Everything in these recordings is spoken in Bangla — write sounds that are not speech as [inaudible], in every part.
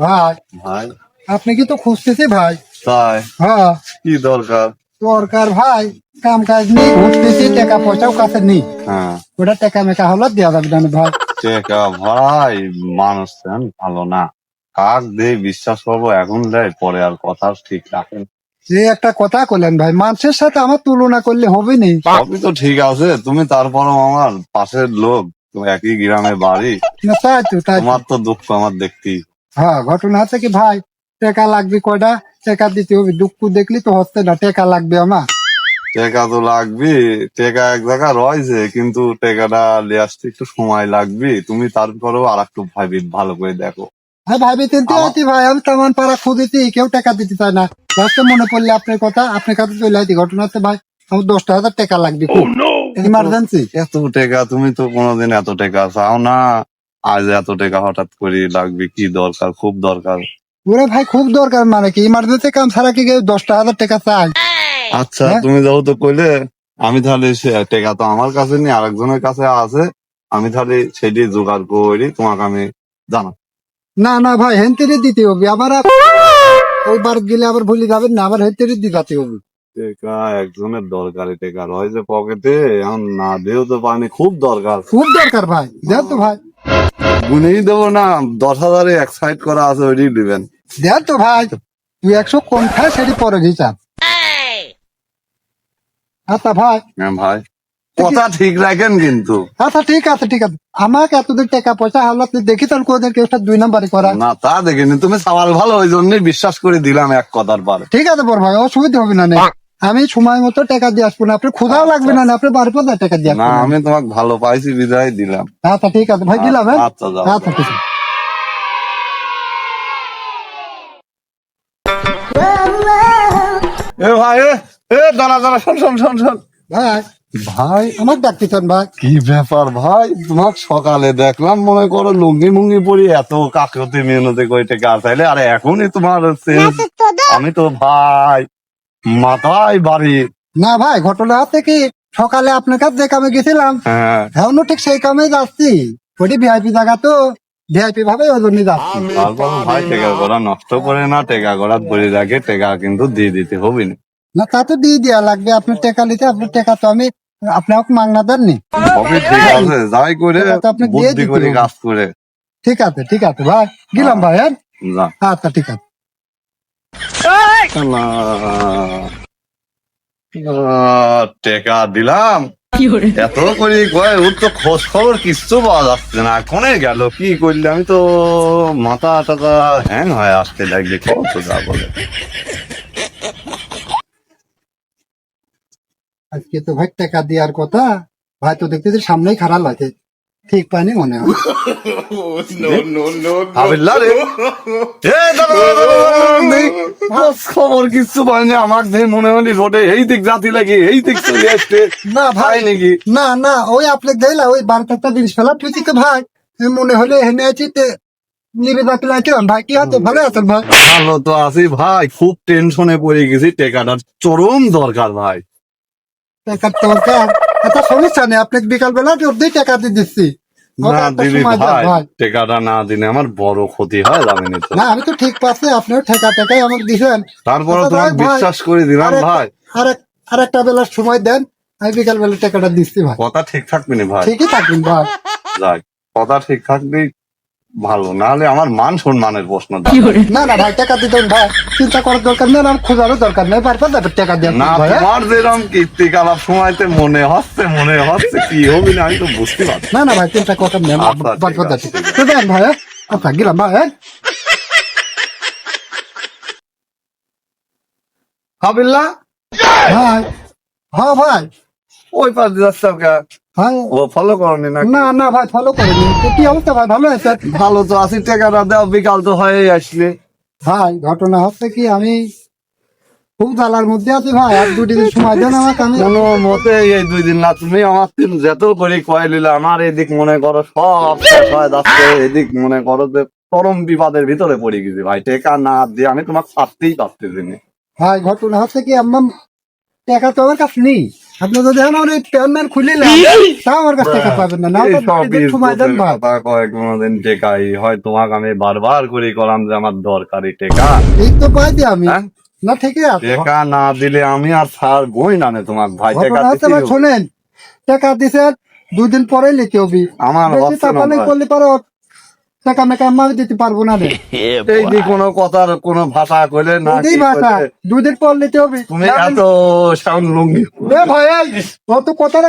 ভাই। ভাই। আপনি কি তো খুঁজতেছি ভাই? তাই হ্যাঁ। কি দরকার? দরকার ভাই কাম কাজ নেই ঘুরতেছি টাকা পয়সাও কাছে নেই। হ্যাঁ। ওটা টাকা মেকা হলো দেওয়া যাবে না ভাই। টেকা ভাই মানুষ ভালো না। কাক দিয়ে বিশ্বাস করব এখন দেয় পরে আর কথা ঠিক রাখেন যে একটা কথা করলেন ভাই মানুষের সাথে আমার তুলনা করলে হবে নি সবই তো ঠিক আছে তুমি তারপরও আমার পাশের লোক একই গ্রামে বাড়ি। তাই তো তাই তোমার তো দুঃখ আমার দেখতেই হ্যাঁ ঘটনা হচ্ছে কি ভাই? টাকা লাগবে কয়টা? টাকা দিতে হবে দুঃখ দেখলি তো হচ্ছে না টাকা লাগবে আমার। টেকা তো লাগবে টেকা এক জায়গা রয়েছে কিন্তু টেকাটা নিয়ে আসতে একটু সময় লাগবে। তুমি তারপরেও আর একটু ভাবি ভালো করে দেখো। হ্যাঁ ভাবি আমার- আছি ভাই আমি তেমন পাড়া খুঁজেছি কেউ টাকা দিতে চায় না। লাস্টে মনে পড়লে আপনার কথা আপনার কাছে চলে আসি ঘটনা হচ্ছে ভাই আমার দশটা হাজার টাকা লাগবে। ইমার্জেন্সি এত টাকা তুমি তো কোনোদিন এত টাকা চাও না। আজ এত টাকা হঠাৎ করে লাগবে কি দরকার? খুব দরকার। ওরে ভাই খুব দরকার মানে কি? ইমার্জেন্সি কাম ছাড়া কি কেউ দশটা হাজার টাকা চাই আচ্ছা হ্যাঁ? তুমি যাও তো কইলে আমি তাহলে সে টাকা তো আমার কাছে নেই আরেকজনের কাছে আছে। আমি তাহলে সেটি জোগাড় করি তোমাকে আমি জানা না না ভাই হেনতেরে দিতে হবে। আবার আপ- ওই বার গেলে আবার ভুলে যাবেন না আবার হেনতেরে দিতে হবে। টাকা একজনের দরকারি টাকা রয়েছে পকেটে এখন না দিয়েও তো পানি খুব দরকার। খুব দরকার ভাই তো ভাই। গুনেই দেবো না দশ হাজারে এক সাইড করা আছে ওইটি দিবেন। দেন তো ভাই তুই একশো কম খায় সেটি পরে হিসাব আচ্ছা ভাই। হ্যাঁ ভাই কথা ঠিক রাখেন কিন্তু। আচ্ছা ঠিক আছে ঠিক আছে। আমাকে এতদিন টাকা পয়সা হলো তুই দেখি তোর কোদের কেউ দুই নাম্বারই করা না তা দেখিনি। তুমি সওয়াল ভালো ওই জন্যই বিশ্বাস করে দিলাম এক কথার পর। ঠিক আছে বড় ভাই অসুবিধা হবে না নে। আমি সময় মতো টাকা দিয়ে আসব না। আপনি ক্ষুধাও লাগবে না আপনি বাড়ি পর্যন্ত টাকা দিয়ে আসবেন আমি তোমাকে ভালো পাইছি বিদায় দিলাম। আচ্ছা ঠিক আছে। ভাই দিলাম হ্যাঁ? আচ্ছা যাও। আচ্ছা ঠিক আছে। এ ভাই এ, দাঁড়া দাঁড়া শোন শোন শোন শোন। ভাই ভাই আমার ডাকতেছেন ভাই। কি ব্যাপার ভাই? তোমার সকালে দেখলাম মনে করো লুঙ্গি মুঙ্গি পরি এত কাকতি মেহনতে কই থেকে আসাইলে আরে এখনই তোমার sense, আমি তো ভাই মাথায় বাড়ি। না ভাই ঘটনা হচ্ছে কি? সকালে আপনার কাছে যে কামে গেছিলাম হ্যাঁ। এখনও ঠিক সেই কামে যাচ্ছি। ওটি ভিআইপি জায়গা তো ভিআইপি ভাবে ওই জন্য যাচ্ছি। তারপর ভাই টেকা করা নষ্ট করে না টেকা করা ধরে রাখে টেকা কিন্তু দিয়ে দিতে হবে না। না তা তো দিয়ে দেওয়া লাগবে আপনার টাকা নিতে আপনার টাকা তো আমি আপনাকে মাংনা দেননি। ঠিক আছে যাই করে আপনি দিয়ে বুদ্ধি করে কাজ করে। ঠিক আছে ঠিক আছে ভাই। গেলাম ভাই হ্যাঁ? আচ্ছা ঠিক আছে। টেকা দিলাম। এত করে কয় ওর তো খোঁজ খবর কিচ্ছু পাওয়া যাচ্ছে না। কোনে গেল কি করলে? আমি তো মাথা টাকা হ্যাং হয়ে আসতে লাগলে কত যা বলে। আজকে তো ভাই টাকা দেওয়ার কথা। ভাই তো দেখতেছি সামনেই খারাপ আছে ঠিক পাইনি মনে হয়। খবর পাইনি আমার মনে হলি রোডে এই দিক জাতি লাগে এই দিক চলে আসছে। না ভাই ভাই নাকি? না না ওই আপনি দিলা ওই বারোটা একটা জিনিস ফেলা তুই তো ভাই এ মনে হলে হেনে আছি নিবে লাগছিলাম ভাই কি হচ্ছে? ভালো আছেন ভাই? ভালো তো আছি ভাই খুব টেনশনে পড়ে গেছি টেকাটার চরম দরকার ভাই। টাকার দরকার? একটা সমস্যা নেই আপনাকে বিকাল বেলা দিয়ে টাকা দিয়ে দিচ্ছি। না দেন, ভাই টেকাটা না দিলে আমার বড় ক্ষতি হয় তো। না আমি তো ঠিক পাচ্ছি আপনিও ঠেকা টেকাই আমাকে দিছেন তারপরে তোমাকে বিশ্বাস করে দিলাম ভাই। আর আর একটা বেলার সময় দেন আমি বিকাল বেলা টাকাটা দিচ্ছি ভাই। কথা ঠিক থাকবে না ভাই। ঠিকই থাকবেন ভাই। যাই কথা ঠিক থাকবেই। ভালো নাহলে আমার মান সম্মানের প্রশ্ন না না ভাই টাকা দিতেন ভাই চিন্তা করার দরকার নেই আর খোঁজারও দরকার নেই বারবার যাবে টাকা দিয়ে না ভাই হ্যাঁ? তোমার যেরকম কীর্তিকলাপ সময়তে মনে হচ্ছে মনে হচ্ছে কি হবে না আমি তো বুঝতে পারছি না না ভাই চিন্তা করার নেই আচ্ছা, বারবার তো দেন ভাই হ্যাঁ? আচ্ছা গেলাম ভাই হ্যাঁ? হাবিল্লা ভাই হ্যাঁ ভাই ওই পাশ দিয়ে যাচ্ছে। হ্যাঁ ও ফলো করনি না না না ভাই ফলো করেনি। তো কি অবস্থা ভাই? ভালো আছে? ভালো তো আশি বিকাল তো হয়ে আসলে। ভাই ঘটনা হচ্ছে কি আমি খুব জ্বালার মধ্যে আছি ভাই আর দুটি দিন সময় দেন আমাকে আমি কোনো মতে এই দুই দিন না তুমি আমার তিন যেত করে কয়ে নিলে আমার এদিক মনে করো সব শেষ হয়ে যাচ্ছে এদিক মনে করো যে চরম বিপদের ভিতরে পড়ে গেছি ভাই টেকা না দিয়ে আমি তোমাকে ছাড়তেই পারতেছি ভাই ঘটনা হচ্ছে কি আমার টাকা তো আমার কাছে নেই। আপনি যদি আমার এই প্যান খুলে নেন, তাও আমার কাছ থেকে পাবেন না না এই তো সব ঈদের সময় দেন ইজ্জতের ভাই কথা টেকাই। হয় তোমাকে আমি বারবার করে কলাম যে আমার দরকারি টেকা। এই তো পাই দি আমি। হ্যাঁ? না ঠিকই আছে। টেকা না দিলে আমি আর না নে তোমার ভাই টেকা শোনেন টাকা দিছেন দুই দিন পরে নিতে হবে আমার। করলে পারো টাকা মেকা আমি দিতে পারব না রে। [laughs] এই যে কোনো কথার কোনো ভাষা কইলে না কি ভাষা নিতে হবে। তুমি এত সাউন্ড লুঙ্গি। এ ভাই কথা না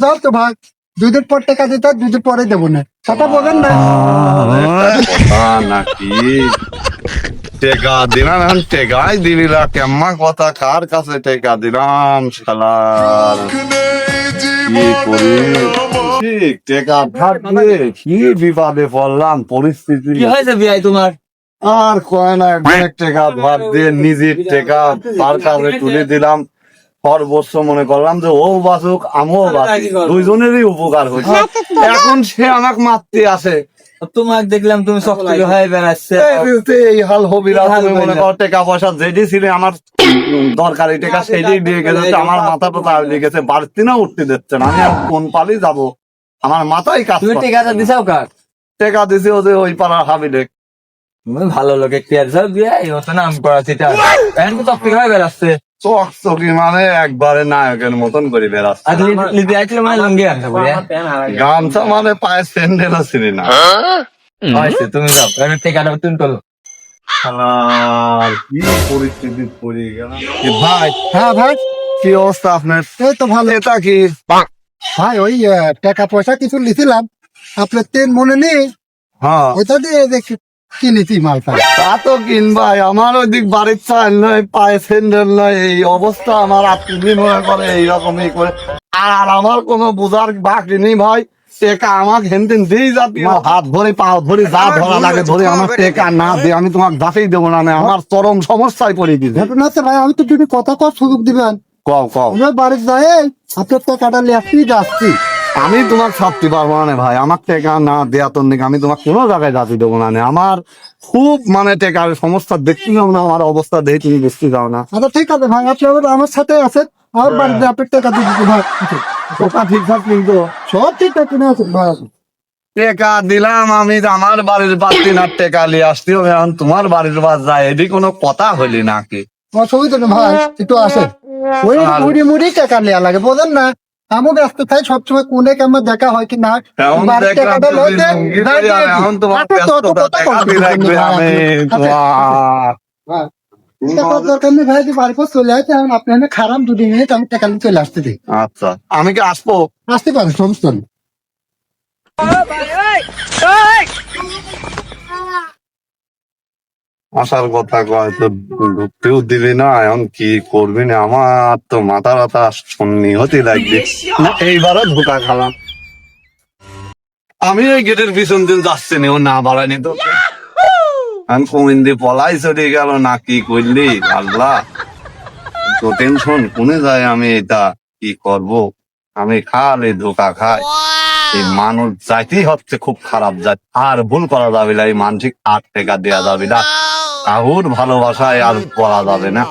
যাও তো ভাই। দুই পর টাকা দিতে পরে দেবো না। কথা বলেন না। নাকি? টেকা দিলাম টেকাই দিবি না কেমন কথা কার কাছে টেকা দিলাম শালার? কি করি? ঠিক টেকা ধার দিয়ে কি বিপদে পড়লাম পরিস্থিতি? কি হয়েছে বিয়াই তোমার? আর কয় না টাকা ধার দিয়ে নিজের টাকা তার কাছে তুলে দিলাম। সর্বস্ব মনে করলাম যে ও বাসুক আমিও বাসুক দুইজনেরই উপকার হয়েছে। এখন সে আমাকে মারতে আসে। তোমাকে দেখলাম তুমি সক্রিয় হয়ে বেড়াচ্ছে। এই হাল হবিরা তুমি মনে। কর টাকা পয়সা যেটি ছিল আমার দরকারি টাকা সেটাই দিয়ে গেছে। আমার মাথা পাতা হয়ে গেছে। বাড়তি না উঠতে দিচ্ছে না। আমি আর কোন পালি যাব? আমার মাথায় কাজ তুমি। টিকাটা দিছাও কার? টাকা দিছে ও যে ওই পাড়ার হাবিলে ভালো লোকে বিয়াই অত নাম করা সেটা এখন তো সক্রিয় হয়ে বেড়াচ্ছে। চক চকি মানে একবারে নায়কের মতন করে বেড়াচ্ছে। আর আসলে মানে লঙ্গি আনতে বলে গামছা মানে পায়ে স্যান্ডেলও ছিলি না। হয়েছে তুমি যাও। এবার টিকাটা তুমি করো কি পরিস্থিতি পড়ে গেলাম। ভাই হ্যাঁ ভাই। কি অবস্থা আপনার? এই তো ভালো। এটা কি? ভাই ওই টাকা পয়সা কিছু লিছিলাম। আপনার তেল মনে নেই হ্যাঁ। ওইটা দিয়ে দেখি কিনেছি মালটা। তা তো কিনবাই আমার ওইদিক বাড়ির চাল নয় পায়ে স্যান্ডেল নয় এই অবস্থা আমার আপনি মনে করে এইরকমই করে। আর আমার কোনো বুঝার বাকি নেই ভাই টেকা আমাকে হেনতেন দিই যাবি হাত ধরে পা ধরে যা ধরা লাগে ধরে আমার টেকা না দিয়ে আমি তোমাকে দাফেই দেবো না আমার চরম সমস্যায় পড়ে গেছে। ঘটনা ভাই আমি তো যদি কথা কর সুযোগ দিবেন। কও কও। বাড়ির যাই আপনার টাকাটা লিয়াচ্ছি যাচ্ছি আমি তোমার ছাড়তে পারব না ভাই। আমার টেকা না দেয়া তোর আমি তোমার কোনো জায়গায় যাতে দেবো না আমার খুব মানে টেকার সমস্যা। দেখতে যাও না আমার অবস্থা দেখে তুমি বুঝতে যাও না। আচ্ছা ঠিক আছে ভাই আপনি আমার সাথে আছেন। আমার বাড়িতে আপনার টাকা দিয়ে দিতে ভাই ঠিকঠাক কিন্তু সব ঠিক আছে না আছে ভাই টেকা দিলাম আমি আমার বাড়ির বাড়তি না টেকা নিয়ে আসতে হবে এখন তোমার বাড়ির বাদ যায়। এটি কোনো কথা হইলি নাকি অসুবিধা নেই ভাই একটু আসেন। ওই মুড়ি মুড়ি টাকা নেওয়া লাগে বোঝেন না? আমি ব্যস্ত থাই সবসময় কোনে কেমন দেখা হয় কি না? পরে পর আপনি খারাপ দুদিন আমি টাকা নিয়ে চলে আসতে দিই। আচ্ছা। আমি কি আসব? আসতে পারেন সমস্যা নেই আসার কথা কয় তো ঢুকতেও দিবি না এখন কি করবি না? আমার তো মাথা ব্যথা সন্নি হতে লাগবে। না এইবারও ধোকা খালাম। আমি ওই গেটের পিছন দিন যাচ্ছি নি ও না বাড়ানি তো। আমি কমিন দিয়ে পলাই চলে গেল না কি করলি আল্লাহ তো টেনশন কোনে যায় আমি এটা? কি করব? আমি খালে ধোকা খাই। এই মানুষ যাইতেই হচ্ছে খুব খারাপ জাত আর ভুল করা যাবে না এই মানসিক আট টাকা দেওয়া যাবে না। কাহুর ভালোবাসায় আর বলা যাবে না।